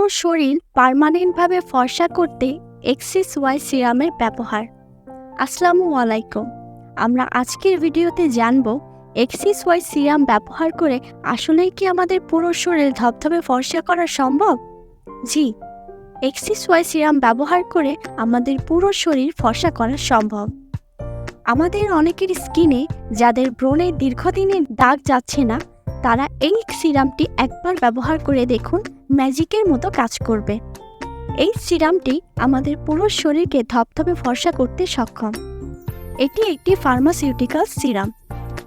পুরো শরীর পার্মানেন্টভাবে ফর্সা করতে এক্সিস ওয়াই সিরামের ব্যবহার। আসসালামু আলাইকুম। আমরা আজকের ভিডিওতে জানব এক্সিস ওয়াই সিরাম ব্যবহার করে আসলেই কি আমাদের পুরো শরীর ধবধবে ফর্সা করা সম্ভব? জি এক্সিস ওয়াই সিরাম ব্যবহার করে আমাদের পুরো শরীর ফর্সা করা সম্ভব। আমাদের অনেকের স্কিনে যাদের ব্রণে দীর্ঘদিনের দাগ যাচ্ছে না তারা এই সিরামটি একবার ব্যবহার করে দেখুন, ম্যাজিকের মতো কাজ করবে। এই সিরামটি আমাদের পুরো শরীরকে ধপধপে ফর্সা করতে সক্ষম। এটি একটি ফার্মাসিউটিক্যাল সিরাম।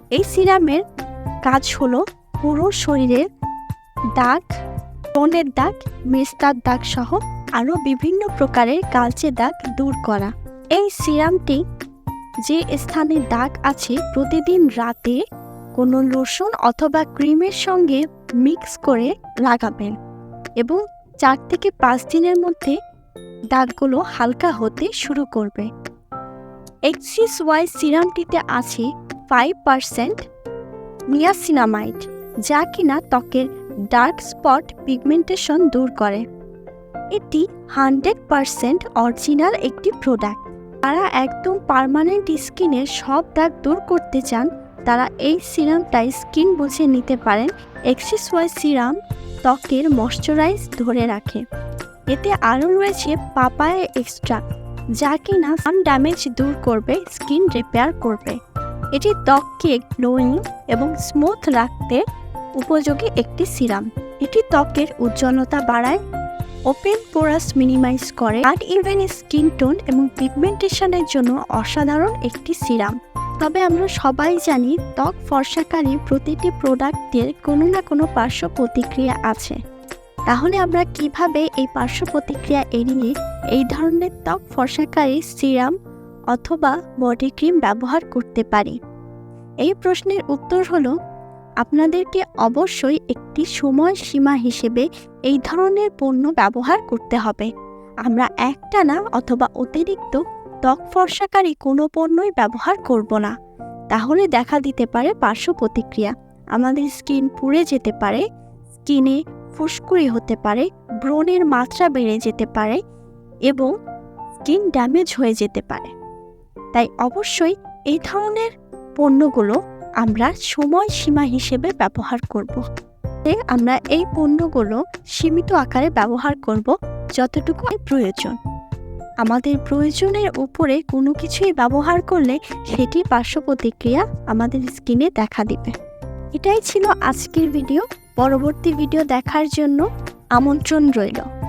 এই সিরামের কাজ হলো পুরো শরীরের দাগ ব্রণের দাগ মেস্তার দাগ সহ আরও বিভিন্ন প্রকারের কালচে দাগ দূর করা। এই সিরামটি যে স্থানে দাগ আছে, প্রতিদিন রাতে কোনো রসুন অথবা ক্রিমের সঙ্গে মিক্স করে লাগাবেন এবং চার থেকে পাঁচ দিনের মধ্যে দাগগুলো হালকা হতে শুরু করবে। এক্সিস ওয়াই সিরামটিতে আছে ফাইভ পারসেন্ট নিয়াসিনামাইড যা কিনা ত্বকের ডার্ক স্পট পিগমেন্টেশন দূর করে। এটি হান্ড্রেড পারসেন্ট অরিজিনাল একটি প্রোডাক্ট তারা একদম পার্মানেন্ট স্কিনের সব দাগ দূর করতে চান তারা এই সিরামটাই স্কিন বুঝে নিতে পারেন এক্সিস ওয়াই সিরাম ত্বকের ময়শ্চারাইজ ধরে রাখে। এতে আরও রয়েছে পাপায়া এক্সট্রা যা কিনা সান ড্যামেজ দূর করবে, স্কিন রিপেয়ার করবে। এটি ত্বককে গ্লোয়িং এবং স্মুথ রাখতে উপযোগী একটি সিরাম। এটি ত্বকের উজ্জ্বলতা বাড়ায়, ওপেন পোরাস মিনিমাইজ করে, আর ইভেন স্কিন টোন এবং পিগমেন্টেশনের জন্য অসাধারণ একটি সিরাম। তবে আমরা সবাই জানি ত্বক ফর্সাকারী প্রতিটি প্রোডাক্টের কোনো না কোনো পার্শ্ব প্রতিক্রিয়া আছে। তাহলে আমরা কীভাবে এই পার্শ্ব প্রতিক্রিয়া এড়িয়ে এই ধরনের ত্বক ফর্সাকারী সিরাম অথবা বডি ক্রিম ব্যবহার করতে পারি? এই প্রশ্নের উত্তর হলো, আপনাদেরকে অবশ্যই একটি সময় সীমা হিসেবে এই ধরনের পণ্য ব্যবহার করতে হবে। আমরা একটানা অথবা অতিরিক্ত ত্বক ফর্সাকারী কোনো পণ্যই ব্যবহার করব না। তাহলে দেখা দিতে পারে পার্শ্ব প্রতিক্রিয়া। আমাদের স্কিন পুড়ে যেতে পারে, স্কিনে ফুসকুড়ি হতে পারে, ব্রণের মাত্রা বেড়ে যেতে পারে এবং স্কিন ড্যামেজ হয়ে যেতে পারে। তাই অবশ্যই এই ধরনের পণ্যগুলো আমরা সময় সীমা হিসেবে ব্যবহার করব। আমরা এই পণ্যগুলো সীমিত আকারে ব্যবহার করব যতটুকু প্রয়োজন। আমাদের প্রয়োজনের উপরে কোনো কিছুই ব্যবহার করলে সেটি পার্শ্ব প্রতিক্রিয়া আমাদের স্কিনে দেখা দিবে। এটাই ছিল আজকের ভিডিও। পরবর্তী ভিডিও দেখার জন্য আমন্ত্রণ রইল।